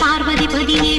பார்வதி பதியே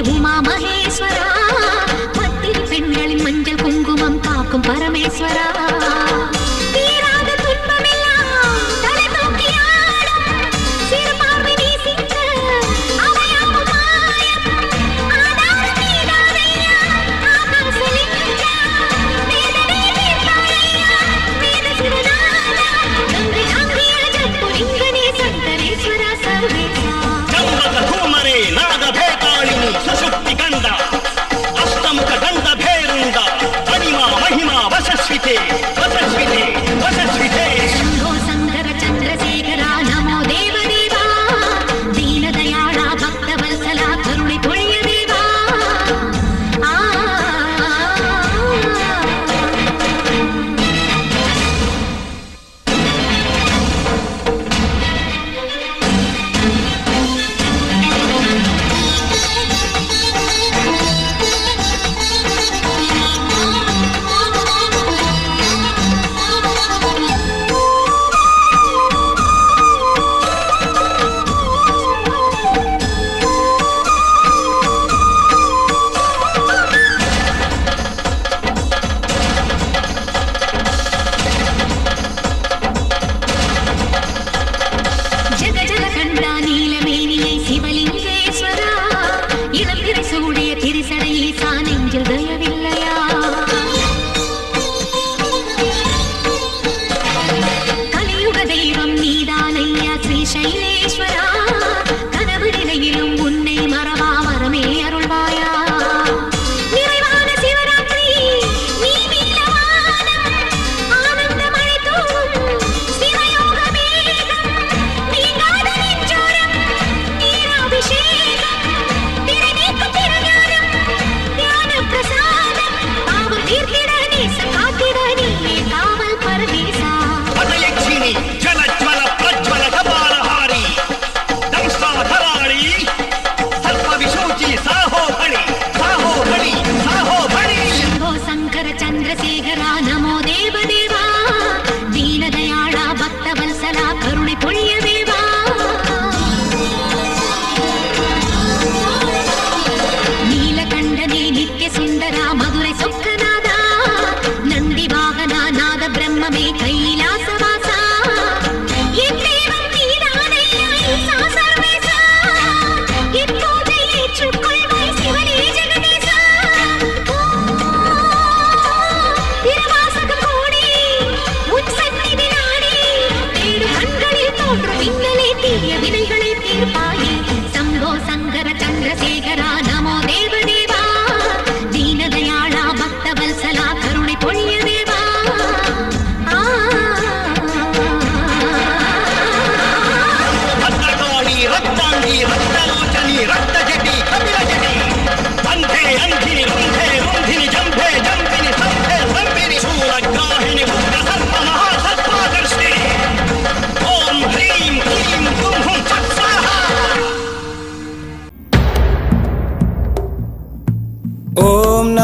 ರಾಜ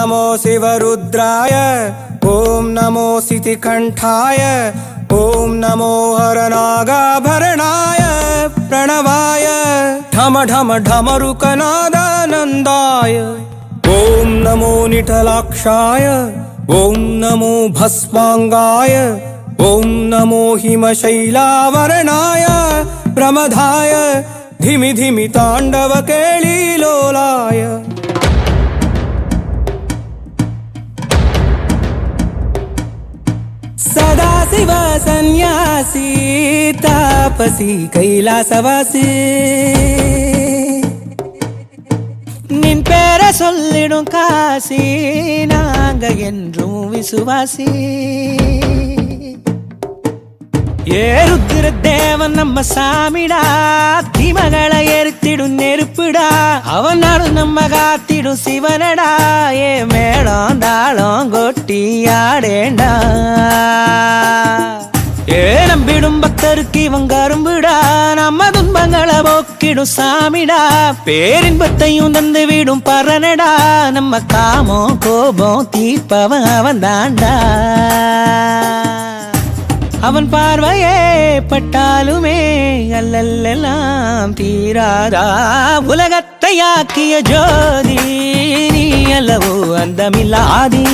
नमो शिवरुद्राय ॐ नमो सितिकण्ठाय ॐ नमो हरनागाभरणाय प्रणवाय। ढम ढम ढमरुकनादानन्दाय। ॐ नमो निटलाक्षाय ॐ नमो भस्माङ्गाय ॐ नमो हिमशैलावरणाय प्रमदाय धिमि धिमि ताण्डवकेळीलोलाय சதாசிவ சந்நியாசி தாபசி கைலாசவாசி. நின் பேர சொல்லிடும் காசி நாங்க என்றும் விசுவாசி. ஏறுத்திர தேவன் நம்ம சாமிடா திமகளை எரித்திடும் நெருப்புடா அவன் நாடு நம்ம காத்திடும் சிவனடா ஏ மேளம் தாளம் கொட்டி ஆடேண்டா. ஏ நம்பிடும் பக்தருக்கு இவன் கரும்புடா நம்ம துன்பங்களை போக்கிடும் சாமிடா பேரின்பத்தையும் தந்து விடும் பரனடா நம்ம காமம் கோபம் தீர்ப்பவன் அவன் தாண்டா அவன் பார்வையே பட்டாலுமே அல்லல்லாம் தீராதா? உலகத்தை ஆக்கிய ஜோதி நீ அல்லவோ அந்தமில்லாதீ.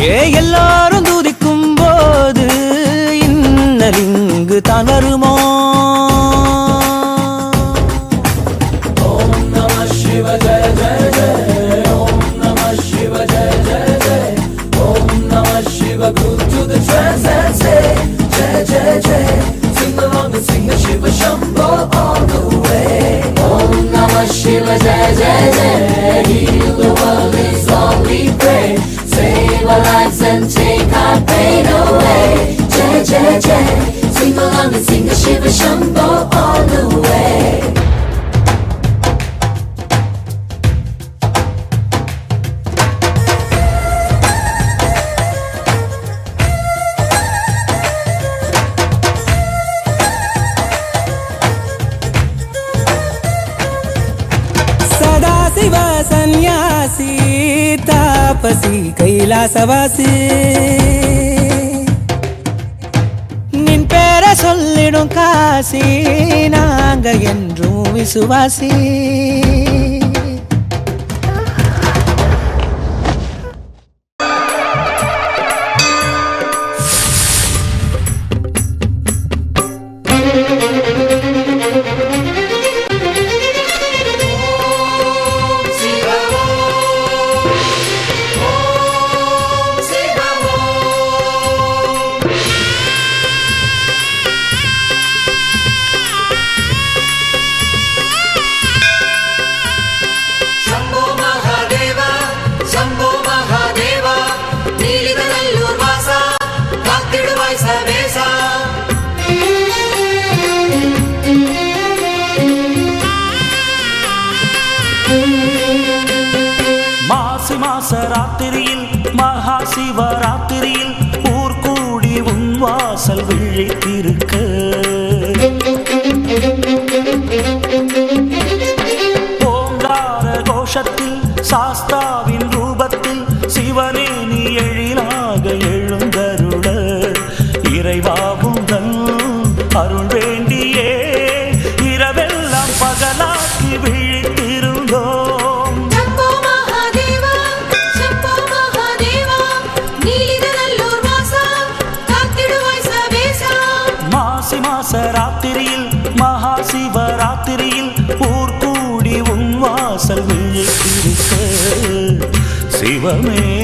ஏ எல்லாரும் துதிக்கும் போது இன்னல் இங்கு தான் வருமோ கைலாசவாசி. நின் பேர சொல்லிடும் காசி நாங்க என்றும் விசுவாசி. மாசி மாச ராத்திரியில் மகா சிவராத்திரியில் ஊர் கூடி உன் வாசல் விழித்திருக்க. ஓங்கார கோஷத்தில் சாஸ்தா மாசராத்திரியில் மகா சிவராத்திரியில் ஊர் கூடி உன் வாசல் விழித்திருக்க சிவமே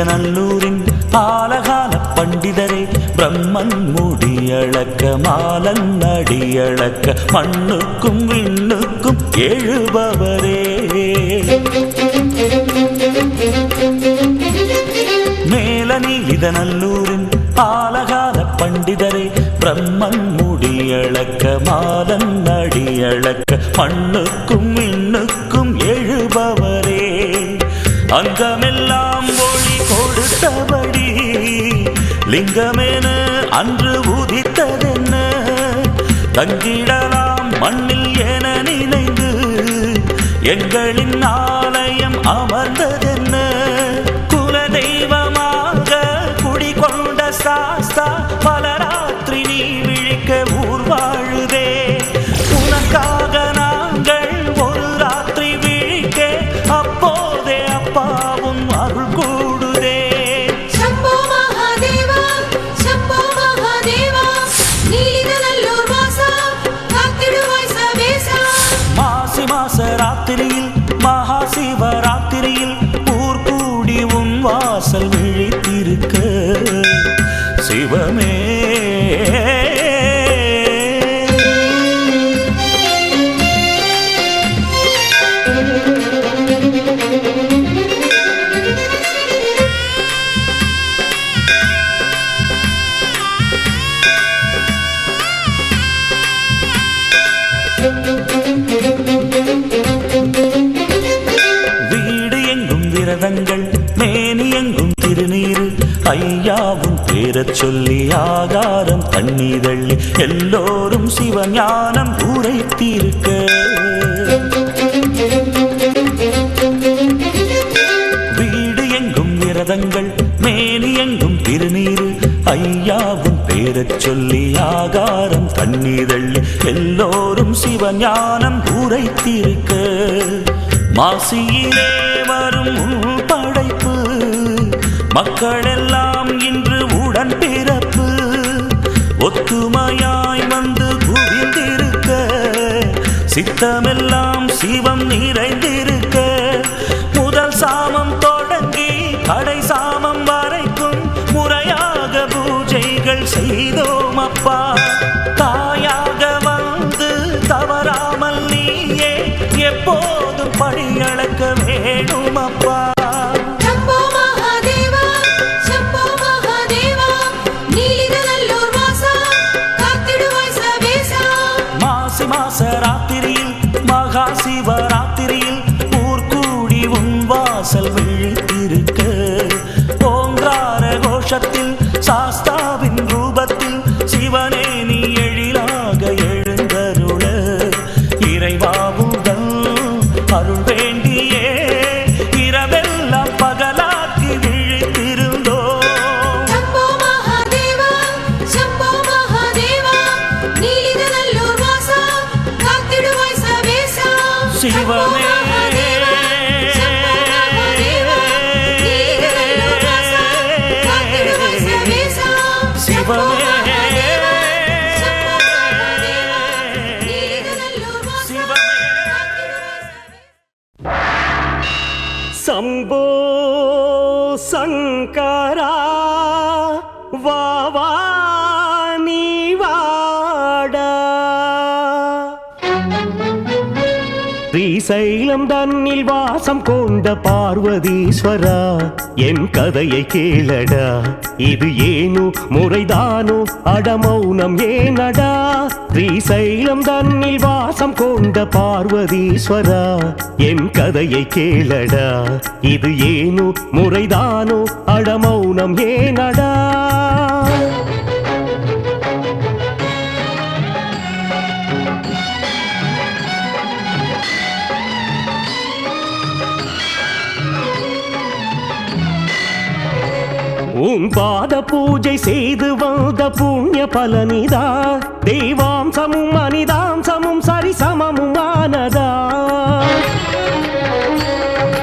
நீலித நல்லூரின் ஆலகால பண்டிதரே பிரம்மன் முடியளக்க மாலன் அடியளக்க மண்ணுக்கும் விண்ணுக்கும் எழுபவரே. மேலனி இதனல்லூரின் ஆலகால பண்டிதரே பிரம்மன் முடியளக்க மாலன் அடியளக்க மண்ணுக்கும் விண்ணுக்கும் எழுபவரே. அங்கமே லிங்கமென அன்று உதித்ததென்ன? தங்கிடலாம் மண்ணில் என நினைந்து எங்களின் ஆலயம் அமர்ந்தது மாச ராத்திரியில் ஐயாவும் பேரச் சொல்லி ஆகாரம் தண்ணீதள்ளி எல்லோரும் சிவஞானம் உரைத்திருக்க. வீடு எங்கும் விரதங்கள் மேனி எங்கும் திருநீரு. ஐயாவும் பேரச் சொல்லி ஆகாரம் தண்ணீதள்ளி எல்லோரும் சிவஞானம் உரைத்திருக்க. மாசியிலே வரும் படைப்பு மக்கள் சித்தமெல்லாம் சிவம் நிறைந்திருக்க. முதல் சாமம் தொடங்கி கடை சாமம் வரைக்கும் முறையாக பூஜைகள் செய்தோம் அப்பா. மாசராத்திரியில் ராத்திரியில் மகா சிவராத்திரியில் ஊர்கூடி உன் வாசல் விழித்திருக்க. ஓங்கார கோஷத்தில் சாஸ்திர சைலம் தன்னில் வாசம் கொண்ட பார்வதீஸ்வரா என் கதையை கேளடா. இது ஏனோ முறைதானோ அடமௌனம் ஏனடா. ஸ்ரீசைலம் தன்னில் வாசம் கொண்ட பார்வதீஸ்வரா என் கதையை கேளடா. இது ஏனோ முறைதானோ அடமௌனம் ஏனடா. உன் பாத பூஜை செய்து வந்த புண்ணிய பலனிதா. தெய்வாம்சமும் மனிதாம்சமும் சரிசமமும் ஆனதா.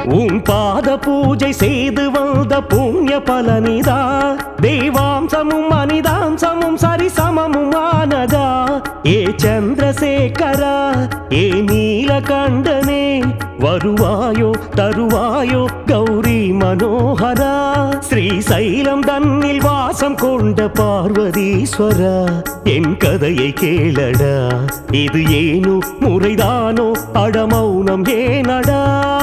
உன் பாத பூஜை செய்து வந்த புண்ணிய பலனிதா. தெய்வாம்சமும் மனிதாம்சமும் சரிசமமும் ஆனதா. ஏ சந்திரசேகரா ஏ நீலகண்டனே வருவாயோ தருவாயோ கௌரி மனோகரா? ஸ்ரீசைலம் தன்னில் வாசம் கொண்ட பார்வதீஸ்வரா? என் கதையை கேளடா. இது ஏனோ முறைதானோ அடமௌனம் ஏனடா?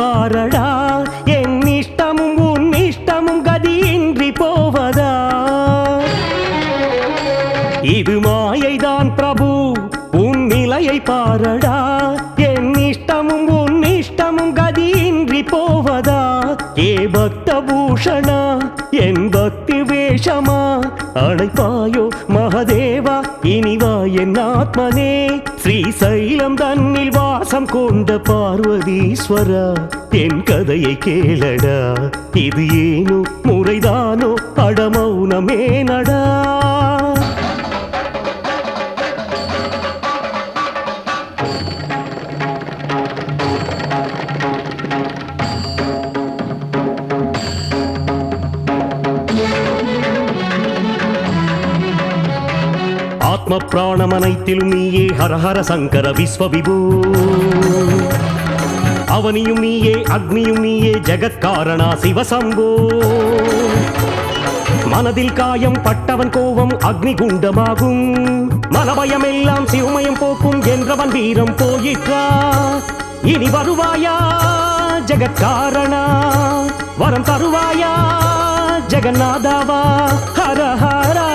பாரடா. என் இஷ்டமும் உன் இஷ்டமும் கதியின்றி போவதா? இது மாயைதான் பிரபு உன் நிலையை பாரடா. என் இஷ்டமும் உன் இஷ்டமும் கதியின்றி போவதா? ஏ பக்த பூஷணா என் பக்தி வேஷமா? அழைப்பாயோ மகதேவா இனிவா என் ஆத்மனே. ஸ்ரீசைலம் தன்னில் வாசம் கொண்ட பார்வதீஸ்வரா என் கதையை கேளடா. இது ஏனோ முறைதானோ அடமௌனமே ஆத்ம பிராணம் நீயே ஹரஹர சங்கர விஸ்வ விபு அவனியும் நீயே அக்னியும் நீயே ஜெகத்காரணா சிவசம்போ. மனதில் காயம் பட்டவன் கோபம் அக்னி குண்டமாகும் மனபயமெல்லாம் சிவமயம் போக்கும் என்றவன் வீரம் போயிற்றா. இனி வருவாயா ஜெகத்காரணா? வரம் தருவாயா ஜெகநாதாவா? ஹர ஹரா